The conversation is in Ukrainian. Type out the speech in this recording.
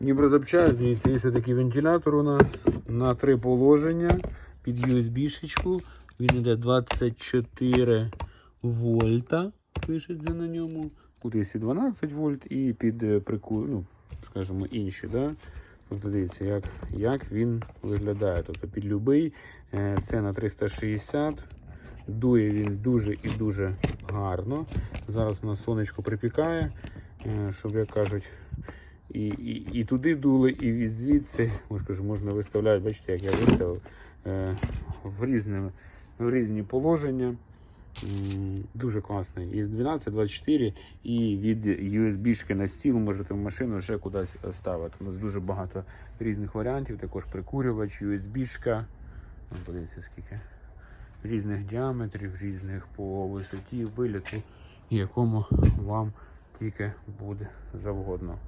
Дніпрозапчасть, дивіться, є такий вентилятор у нас на три положення під USB-шечку. Він йде 24 вольта, пишеться на ньому. Тут є і 12 вольт і під е, прику... ну, скажімо, інші. Да? Тобто дивіться, як, як він виглядає. Тобто під любий е, це на 360. Дує він дуже і дуже гарно. Зараз у нас сонечко припікає, е, щоб як кажуть, і, і, і туди дули, і звідси. Може, кажу, можна виставляти, бачите, як я виставив е, в, різні, в різні положення. Дуже класний. Є 12, 24 і від USB-шки на стіл можете в машину ще кудись ставити. У нас дуже багато різних варіантів, також прикурювач, USB-шка. Ну, Подивіться, скільки різних діаметрів, різних по висоті, виліту, якому вам тільки буде завгодно.